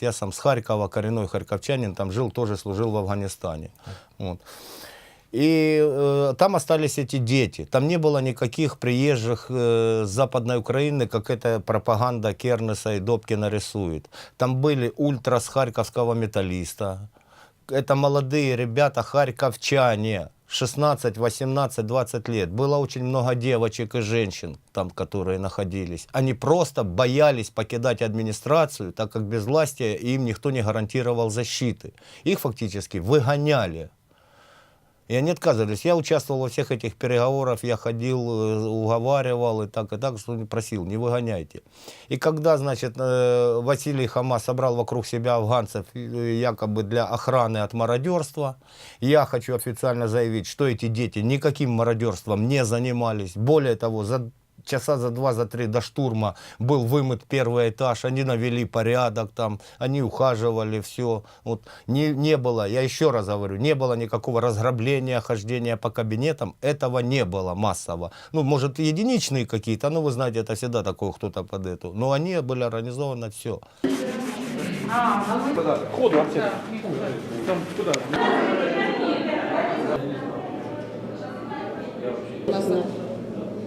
Я сам с Харькова, коренной харьковчанин, там жил, тоже служил в Афганистане. Вот. И э, там остались эти дети. Там не было никаких приезжих э, с Западной Украины, как эта пропаганда Кернеса и Добкина рисует. Там были ультра с харьковского металлиста. Это молодые ребята, харьковчане. 16, 18, 20 лет. Было очень много девочек и женщин там, которые находились. Они просто боялись покидать администрацию, так как без власти им никто не гарантировал защиты. Их фактически выгоняли. И они отказывались. Я участвовал во всех этих переговорах, я ходил, э, уговаривал и так, и так, что просил, не выгоняйте. И когда, значит, э, Василий Хама собрал вокруг себя афганцев э, якобы для охраны от мародерства, я хочу официально заявить, что эти дети никаким мародерством не занимались. Более того, за часа за два, за три до штурма был вымыт первый этаж, они навели порядок там, они ухаживали, все. Вот не, не было, я еще раз говорю, не было никакого разграбления, хождения по кабинетам, этого не было массово. Ну, может, единичные какие-то, ну, вы знаете, это всегда такое кто-то под эту. Но они были организованы все. Ходу отсюда. Там куда?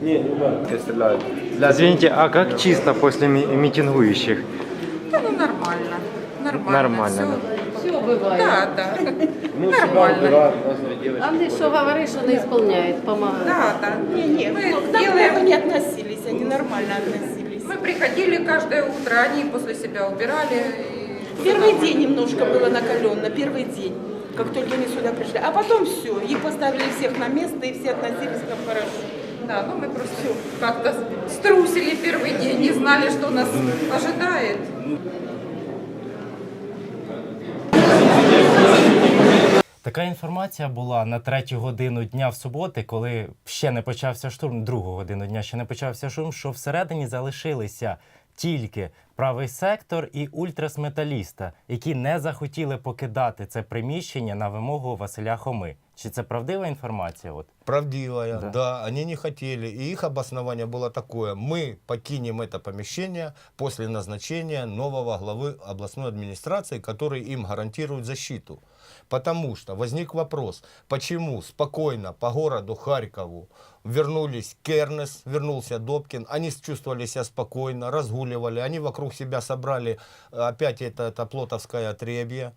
Не, не ударь. стреляют. Извините, а как чисто после ми- митингующих? Да, ну нормально. Нормально. Нормально, Все, Все бывает. Да, да. Ну, Нормально. убирают, у нас две девочки. А что говоришь, он исполняет, помогает. Да, да. Не, не, Мы к нам делаем- плохо не относились, они нормально относились. Мы приходили каждое утро, они после себя убирали. и Первый день немножко было накаленно, первый день, как только они сюда пришли. А потом все, их поставили всех на место, и все относились к нам хорошо. Да, ну мы просто как-то струсили первый день, не знали, что нас ожидает. Така інформація була на третю годину дня в суботи, коли ще не почався штурм, другу годину дня ще не почався штурм, що всередині залишилися тільки правий сектор і ультрасметаліста, які не захотіли покидати це приміщення на вимогу Василя Хоми. Чи це правдива інформація? От Правдивая, Да. да. они не хотели. И их обоснование было такое. Мы покинем это помещение после назначения нового главы областной администрации, который им гарантирует защиту. Потому что возник вопрос, почему спокойно по городу Харькову вернулись Кернес, вернулся Добкин, они чувствовали себя спокойно, разгуливали, они вокруг себя собрали, э, опять это, это плотовское отребье,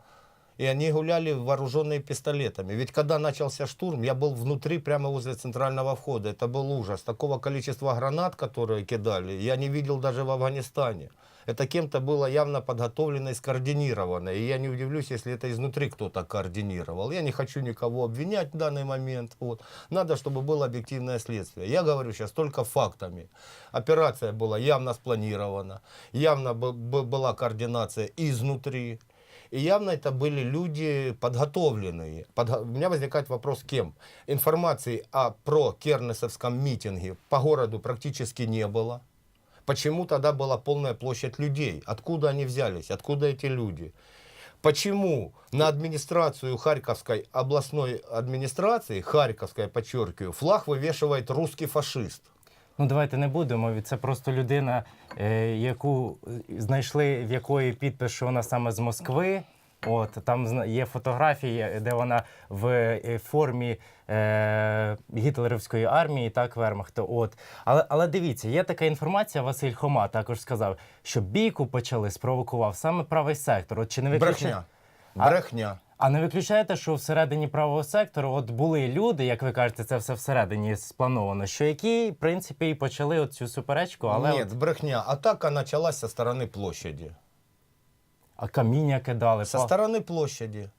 и они гуляли вооруженные пистолетами. Ведь когда начался штурм, я был внутри, прямо возле центрального входа. Это был ужас. Такого количества гранат, которые кидали, я не видел даже в Афганистане. Это кем-то было явно подготовлено и скоординировано. И я не удивлюсь, если это изнутри кто-то координировал. Я не хочу никого обвинять в данный момент. Вот. Надо, чтобы было объективное следствие. Я говорю сейчас только фактами. Операция была явно спланирована, явно была координация изнутри. И явно это были люди подготовленные. Подго- У меня возникает вопрос, кем? Информации о про кернесовском митинге по городу практически не было. Почему тогда была полная площадь людей? Откуда они взялись? Откуда эти люди? Почему на администрацию Харьковской областной администрации, Харьковская, подчеркиваю, флаг вывешивает русский фашист? Ну давайте не будемо. Це просто людина, е, яку знайшли, в якої підпис, що вона саме з Москви. От там є фотографії, де вона в е, формі е, гітлерівської армії, так Вермахту. От, але але дивіться, є така інформація. Василь Хома також сказав, що бійку почали спровокував саме правий сектор. От чи не виключає? Брехня. А- Брехня. А не виключаєте, що всередині правого сектору от були люди, як ви кажете, це все всередині сплановано, що які, в принципі, і почали от цю суперечку, але Нет, от, брехня. Атака началась со стороны площади. а каміння кидали. Со па- стороны площади.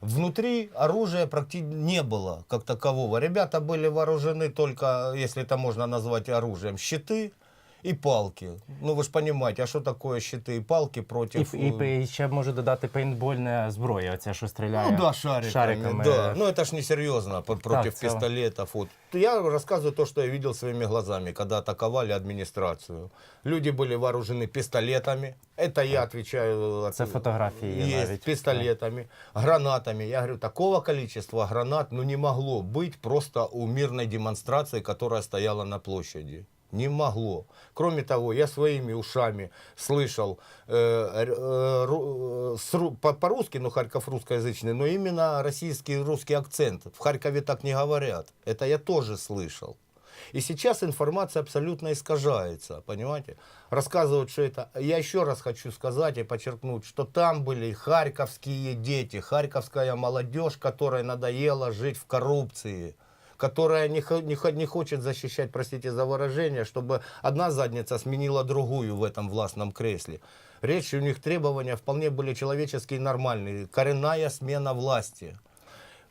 Внутри оружия практически не было как такового. Ребята были вооружены только, если это можно назвать оружием, щиты и палки. Ну вы же понимаете, а что такое щиты и палки І, против... і, і ще можу додати пейнтбольна зброя, оця, що стріляє Ну да, шариками. шариками. Да. Ну это ж не серьезно против в целом. пистолетов. Вот. Я рассказываю то, что я видел своими глазами, когда атаковали администрацию. Люди были вооружены пистолетами. Это я отвечаю. Це фотографії є Есть навіть. пистолетами, гранатами. Я говорю, такого количества гранат ну, не могло быть просто у мирной демонстрации, которая стояла на площади. Не могло. Кроме того, я своими ушами слышал э, э, э, по-русски, ну, Харьков русскоязычный, но именно российский русский акцент. В Харькове так не говорят. Это я тоже слышал. И сейчас информация абсолютно искажается, понимаете? Рассказывают, что это... Я еще раз хочу сказать и подчеркнуть, что там были харьковские дети, харьковская молодежь, которая надоела жить в коррупции которая не, не, не хочет защищать, простите за выражение, чтобы одна задница сменила другую в этом властном кресле. Речь у них требования вполне были человеческие и нормальные. Коренная смена власти.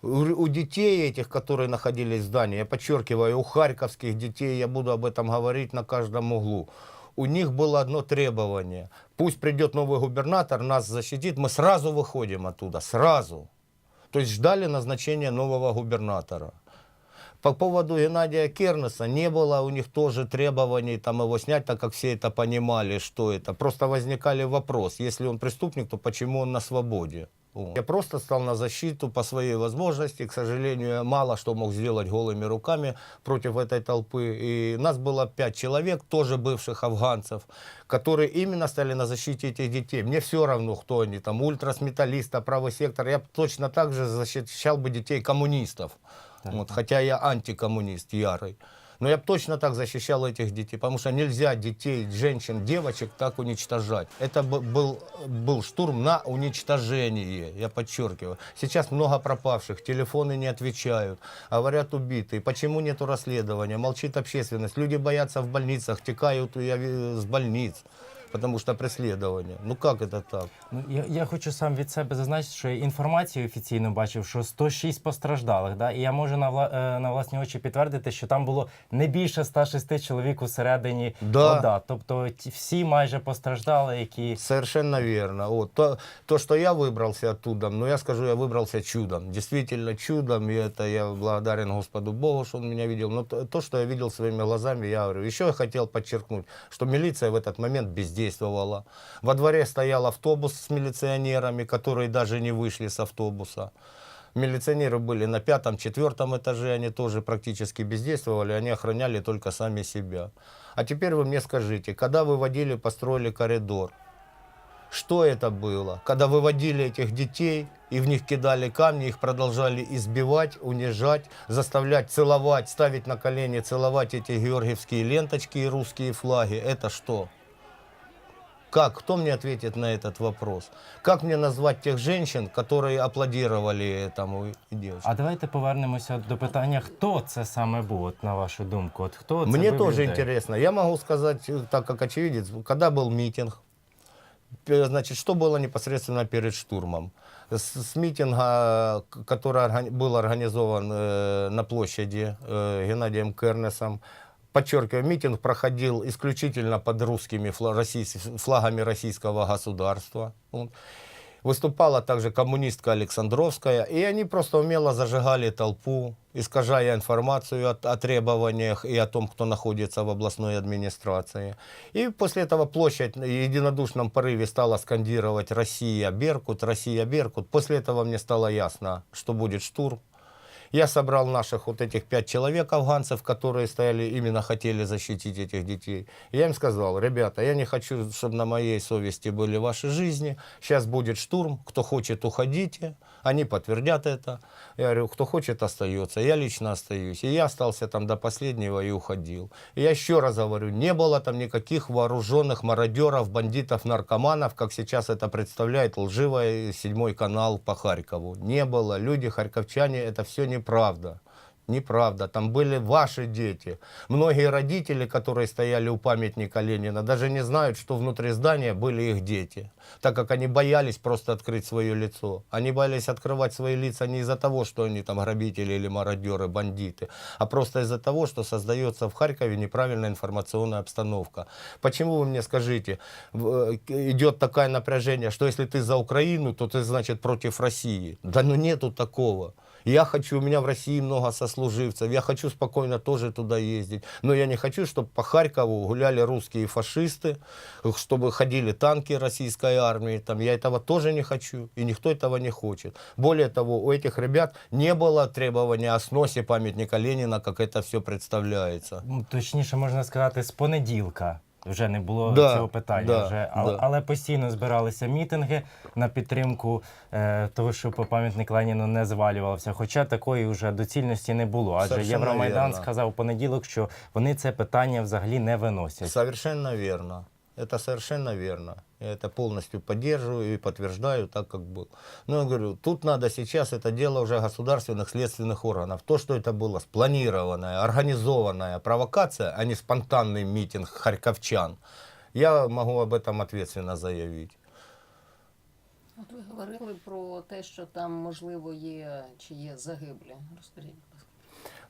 У детей этих, которые находились в здании, я подчеркиваю, у харьковских детей, я буду об этом говорить на каждом углу, у них было одно требование. Пусть придет новый губернатор, нас защитит, мы сразу выходим оттуда, сразу. То есть ждали назначения нового губернатора. По поводу Геннадия Кернеса не было у них тоже требований там его снять, так как все это понимали, что это. Просто возникали вопрос, если он преступник, то почему он на свободе? Я просто стал на защиту по своей возможности. К сожалению, мало что мог сделать голыми руками против этой толпы. И нас было пять человек, тоже бывших афганцев, которые именно стали на защите этих детей. Мне все равно, кто они, там, ультрас, металлиста, правый сектор. Я точно так же защищал бы детей коммунистов. Вот, хотя я антикоммунист ярый. Но я бы точно так защищал этих детей, потому что нельзя детей, женщин, девочек так уничтожать. Это был, был штурм на уничтожение, я подчеркиваю. Сейчас много пропавших, телефоны не отвечают, говорят убитые. Почему нету расследования? Молчит общественность. Люди боятся в больницах, текают с больниц, потому что преследование. Ну как это так? Ну, я, я хочу сам від себе зазначити, що я інформацію офіційно бачив, що 106 постраждалих. Да? І я можу на, вла, е, на власні очі підтвердити, що там було не більше 106 чоловік усередині Да. ОДА. Тобто ті- всі майже постраждали, які Совершенно верно. Вот. То, то, что я выбрался оттуда, ну я скажу, я выбрался чудом. Действительно чудом. И это я благодарен Господу Богу, что Он меня видел. Но то, то, что я видел своими глазами, я говорю. Еще я хотел подчеркнуть, что милиция в этот момент бездействовала. Во дворе стоял автобус с милиционерами, которые даже не вышли с автобуса. Милиционеры были на пятом, четвертом этаже, они тоже практически бездействовали, они охраняли только сами себя. А теперь вы мне скажите, когда выводили, построили коридор, что это было? Когда выводили этих детей и в них кидали камни, их продолжали избивать, унижать, заставлять целовать, ставить на колени, целовать эти георгиевские ленточки и русские флаги. Это что? Как? Кто мне ответит на этот вопрос? Как мне назвать тех женщин, которые аплодировали этому девушке? А давайте повернемося до питання, хто це саме був, от, на вашу думку? От хто це Мне тоже людей? интересно. Я могу сказать, э, так как очевидец, когда был митинг, пе- значит, что было непосредственно перед штурмом? С, с митинга, к- который органи- был организован э, на площади э, Геннадием Кернесом, подчеркиваю, митинг проходил исключительно под русскими флагами российского государства. Выступала также коммунистка Александровская, и они просто умело зажигали толпу, искажая информацию о, о требованиях и о том, кто находится в областной администрации. И после этого площадь в единодушном порыве стала скандировать «Россия, Беркут, Россия, Беркут». После этого мне стало ясно, что будет штурм. Я собрал наших вот этих пять человек, афганцев, которые стояли, именно хотели защитить этих детей. И я им сказал, ребята, я не хочу, чтобы на моей совести были ваши жизни. Сейчас будет штурм, кто хочет, уходите. Они подтвердят это. Я говорю, кто хочет, остается. Я лично остаюсь. И я остался там до последнего и уходил. И я еще раз говорю, не было там никаких вооруженных мародеров, бандитов, наркоманов, как сейчас это представляет лживый седьмой канал по Харькову. Не было. Люди, харьковчане, это все неправда. Неправда. Там были ваши дети. Многие родители, которые стояли у памятника Ленина, даже не знают, что внутри здания были их дети. Так как они боялись просто открыть свое лицо. Они боялись открывать свои лица не из-за того, что они там грабители или мародеры, бандиты, а просто из-за того, что создается в Харькове неправильная информационная обстановка. Почему вы мне скажите, э, идет такое напряжение, что если ты за Украину, то ты, значит, против России? Да ну нету такого. Я хочу, у меня в России много сослуживцев, я хочу спокойно тоже туда ездить, но я не хочу, чтобы по Харькову гуляли русские фашисты, чтобы ходили танки российской армии, там, я этого тоже не хочу, и никто этого не хочет. Более того, у этих ребят не было требования о сносе памятника Ленина, как это все представляется. Ну, Точніше, можна сказати, з понеділка. Вже не було Да, цього питання. да, вже. Але, да. але постійно збиралися мітинги на підтримку е, того, щоб пам'ятник Леніну не звалювався. Хоча такої вже доцільності не було. Адже Совершенно Євромайдан вірно. сказав у понеділок, що вони це питання взагалі не виносять. Совершенно верно. Это совершенно верно. Я это полностью поддерживаю и подтверждаю так, как был. Но я говорю, тут надо сейчас, это дело уже государственных следственных органов. То, что это было спланированная, организованная провокация, а не спонтанный митинг харьковчан, я могу об этом ответственно заявить. От ви говорили про те, що там можливо є чи є загиблі. Розкажіть, будь ласка.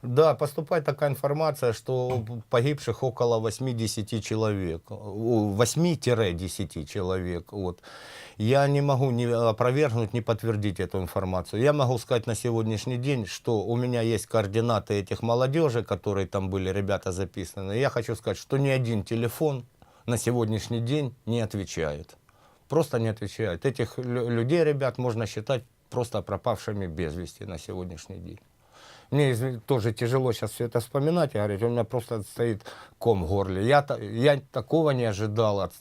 Да, поступает такая информация, что погибших около 80 человек. У, 8-10 человек. Вот. Я не могу ни опровергнуть, ни подтвердить эту информацию. Я могу сказать на сегодняшний день, что у меня есть координаты этих молодежи, которые там были, ребята записаны. Я хочу сказать, что ни один телефон на сегодняшний день не отвечает. Просто не отвечает. Этих лю- людей, ребят, можно считать просто пропавшими без вести на сегодняшний день. Мне тоже тяжело сейчас все это вспоминать, и говорить, у меня просто стоит ком в горле. Я, я такого не ожидал,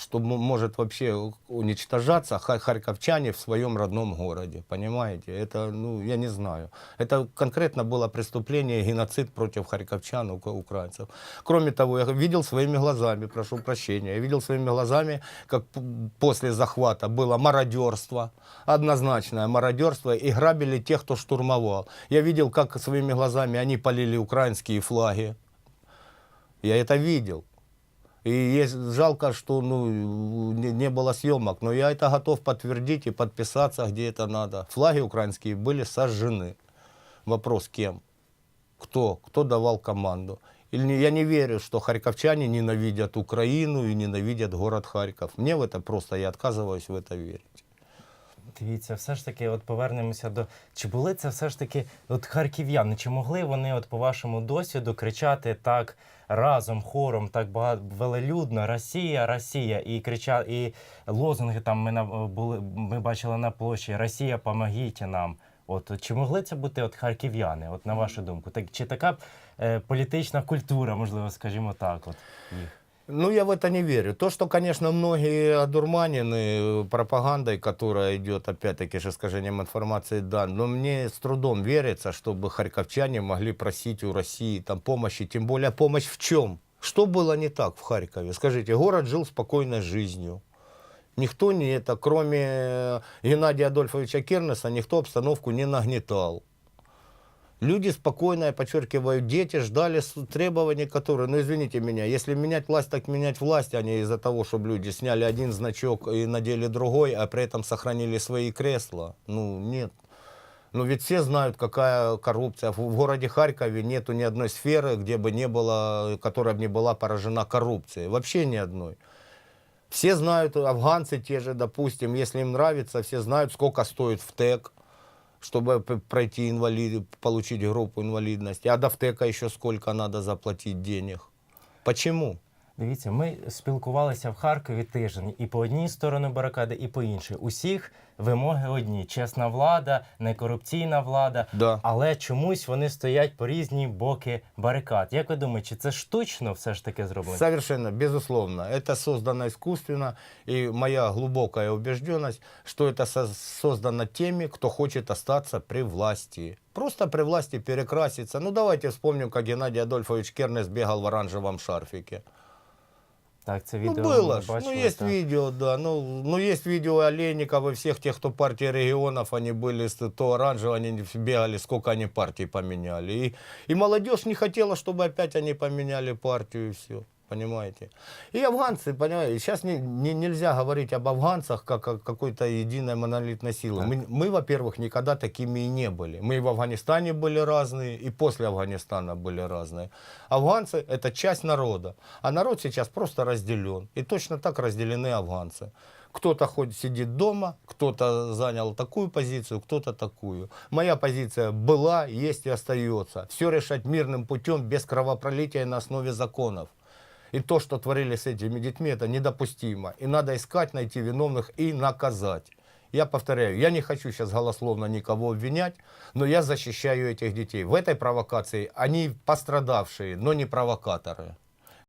что может вообще уничтожаться ха- харьковчане в своем родном городе, понимаете? Это, ну, я не знаю. Это конкретно было преступление, геноцид против харьковчан, украинцев. Кроме того, я видел своими глазами, прошу прощения, я видел своими глазами, как после захвата было мародерство, однозначное мародерство, и грабили тех, кто штурмовал. Я видел, как своими глазами они полили украинские флаги. Я это видел. И есть, жалко, что ну, не, не было съемок, но я это готов подтвердить и подписаться, где это надо. Флаги украинские были сожжены. Вопрос кем? Кто? Кто давал команду? Или я не верю, что харьковчане ненавидят Украину и ненавидят город Харьков. Мне в это просто, я отказываюсь в это верить. Дивіться, все ж таки, от повернемося до чи були це все ж таки от харків'яни? Чи могли вони, от по вашому досвіду, кричати так разом, хором, так багато велелюдно Росія, Росія і крича, і лозунги там ми на були. Ми бачили на площі Росія, помогіть нам. От чи могли це бути от харків'яни? От на вашу думку, так чи така е, політична культура, можливо, скажімо так, от їх? Ну, я в это не верю. То, что, конечно, многие одурманены пропагандой, которая идет, опять-таки, же искажением информации, да, но мне с трудом верится, чтобы харьковчане могли просить у России там помощи, тем более помощь в чем? Что было не так в Харькове? Скажите, город жил спокойной жизнью. Никто не это, кроме э, Геннадия Адольфовича Кернеса, никто обстановку не нагнетал. Люди спокойно, я подчеркиваю, дети ждали требований, которые, ну извините меня, если менять власть, так менять власть, а не из-за того, чтобы люди сняли один значок и надели другой, а при этом сохранили свои кресла. Ну, нет. Ну ведь все знают, какая коррупция. В, в городе Харькове нету ни одной сферы, где бы не было, которая бы не была поражена коррупцией. Вообще ни одной. Все знают, афганцы те же, допустим, если им нравится, все знают, сколько стоит ВТЭК, чтобы пройти инвалид, получить группу инвалидности. А до ВТЭКа еще сколько надо заплатить денег. Почему? Дивіться, ми спілкувалися в Харкові тиждень і по одній стороні барикади, і по іншій. Усіх вимоги одні: чесна влада, некорупційна влада. Да. Але чомусь вони стоять по різні боки барикад. Як ви думаєте, чи це штучно все ж таки зроблено? Совершенно, безусловно. Это создано искусственно. И моя глубокая убежденность, что это со- создано теми, кто хочет остаться при власти. Просто при власти перекраситься. Ну давайте вспомним, как Геннадий Адольфович Кернес бегал в оранжевом шарфике. Так, це Ну відео было ми ж, бачили, ну есть так. видео, да. Ну, ну есть видео Олейникова и всех тех, кто партии регионов, они были с- то оранжево, они бегали, сколько они партий поменяли. И, и молодежь не хотела, чтобы опять они поменяли партию и все. Понимаете. И афганцы, понимаете, сейчас не, не- нельзя говорить об афганцах как о какой-то единой монолитной силы. Мы, мы, во-первых, никогда такими и не были. Мы и в Афганистане были разные, и после Афганистана были разные. Афганцы – это часть народа, а народ сейчас просто разделен. И точно так разделены афганцы. Кто-то хоть сидит дома, кто-то занял такую позицию, кто-то такую. Моя позиция была, есть и остается. Все решать мирным путем, без кровопролития на основе законов. И то, что творили с этими детьми, это недопустимо. И надо искать, найти виновных и наказать. Я повторяю, я не хочу сейчас голословно никого обвинять, но я защищаю этих детей. В этой провокации они пострадавшие, но не провокаторы.